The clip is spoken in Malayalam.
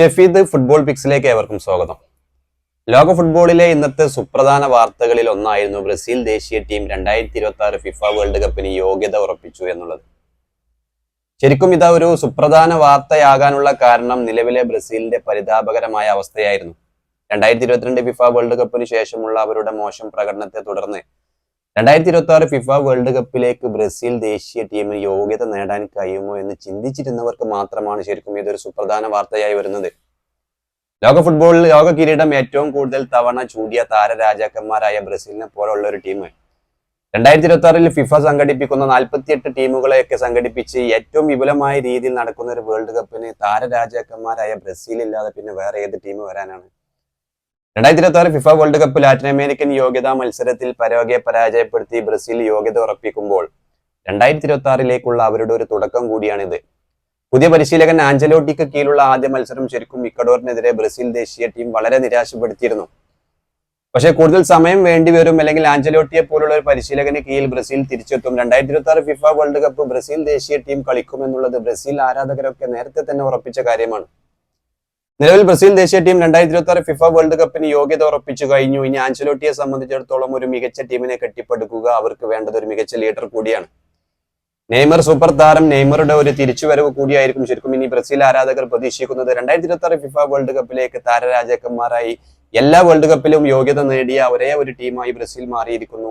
ഷെഫീദ് ഫുട്ബോൾ പിക്സിലേക്ക് ഏവർക്കും സ്വാഗതം. ലോക ഫുട്ബോളിലെ ഇന്നത്തെ സുപ്രധാന വാർത്തകളിൽ ഒന്നായിരുന്നു ബ്രസീൽ ദേശീയ ടീം രണ്ടായിരത്തി ഇരുപത്തി ആറ് ഫിഫ വേൾഡ് കപ്പിന് യോഗ്യത ഉറപ്പിച്ചു എന്നുള്ളത്. ശരിക്കും ഇതാ ഒരു സുപ്രധാന വാർത്തയാകാനുള്ള കാരണം നിലവിലെ ബ്രസീലിന്റെ പരിതാപകരമായ അവസ്ഥയായിരുന്നു. രണ്ടായിരത്തി ഇരുപത്തിരണ്ട് ഫിഫ വേൾഡ് കപ്പിന് ശേഷമുള്ള അവരുടെ മോശം പ്രകടനത്തെ തുടർന്ന് രണ്ടായിരത്തി ഇരുപത്തി ആറ് ഫിഫ വേൾഡ് കപ്പിലേക്ക് ബ്രസീൽ ദേശീയ ടീമിന് യോഗ്യത നേടാൻ കഴിയുമോ എന്ന് ചിന്തിച്ചിരുന്നവർക്ക് മാത്രമാണ് ശരിക്കും ഇതൊരു സുപ്രധാന വാർത്തയായി വരുന്നത്. ലോക ഫുട്ബോളിൽ ലോക കിരീടം ഏറ്റവും കൂടുതൽ തവണ ചൂടിയ താരരാജാക്കന്മാരായ ബ്രസീലിനെ പോലുള്ള ഒരു ടീം. രണ്ടായിരത്തി ഇരുപത്തി ആറിൽ ഫിഫ സംഘടിപ്പിക്കുന്ന നാൽപ്പത്തിയെട്ട് ടീമുകളെയൊക്കെ സംഘടിപ്പിച്ച് ഏറ്റവും വിപുലമായ രീതിയിൽ നടക്കുന്ന ഒരു വേൾഡ് കപ്പിന് താരരാജാക്കന്മാരായ ബ്രസീൽ ഇല്ലാതെ പിന്നെ വേറെ ഏത് ടീം വരാനാണ്? രണ്ടായിരത്തി ഇരുപത്തി ആറ് FIFA world cup Latin American യോഗ്യതാ മത്സരത്തിൽ പരോഗയെ പരാജയപ്പെടുത്തി ബ്രസീൽ യോഗ്യത ഉറപ്പിക്കുമ്പോൾ രണ്ടായിരത്തി ഇരുപത്തി ആറിലേക്കുള്ള അവരുടെ ഒരു തുടക്കം കൂടിയാണിത്. പുതിയ പരിശീലകൻ ആഞ്ചലോട്ടിക്ക് കീഴിലുള്ള ആദ്യ മത്സരം ശരിക്കും ഇക്കഡോറിനെതിരെ ബ്രസീൽ ദേശീയ ടീം വളരെ നിരാശപ്പെടുത്തിയിരുന്നു. പക്ഷേ കൂടുതൽ സമയം വേണ്ടി വരും അല്ലെങ്കിൽ ആഞ്ചലോട്ടിയെ പോലുള്ള ഒരു പരിശീലകന് കീഴിൽ ബ്രസീൽ തിരിച്ചെത്തും. രണ്ടായിരത്തി ഇരുപത്തി ആറ് ഫിഫ വേൾഡ് കപ്പ് ബ്രസീൽ ദേശീയ ടീം കളിക്കുമെന്നുള്ളത് ബ്രസീൽ ആരാധകരൊക്കെ നേരത്തെ തന്നെ ഉറപ്പിച്ച കാര്യമാണ്. നിലവിൽ ബ്രസീൽ ദേശീയ ടീം രണ്ടായിരത്തി ഇരുപത്തി ആറ് ഫിഫ വേൾഡ് കപ്പിന് യോഗ്യത ഉറപ്പിച്ചു കഴിഞ്ഞു. ഇനി ആഞ്ചലോട്ടിയെ സംബന്ധിച്ചിടത്തോളം ഒരു മികച്ച ടീമിനെ കെട്ടിപ്പടുക്കുക അവർക്ക് വേണ്ടത് ഒരു മികച്ച ലീഡർ കൂടിയാണ്. നെയ്മർ സൂപ്പർ താരം നെയ്മറുടെ ഒരു തിരിച്ചുവരവ് കൂടിയായിരിക്കും ശരിക്കും. ഇനി ബ്രസീൽ ആരാധകർ പ്രതീക്ഷിക്കുന്നത് രണ്ടായിരത്തി ഇരുപത്തി ആറ് ഫിഫ വേൾഡ് കപ്പിലേക്ക് താരരാജാക്കന്മാരായി എല്ലാ വേൾഡ് കപ്പിലും യോഗ്യത നേടിയ ഒരേ ഒരു ടീമായി ബ്രസീൽ മാറിയിരിക്കുന്നു.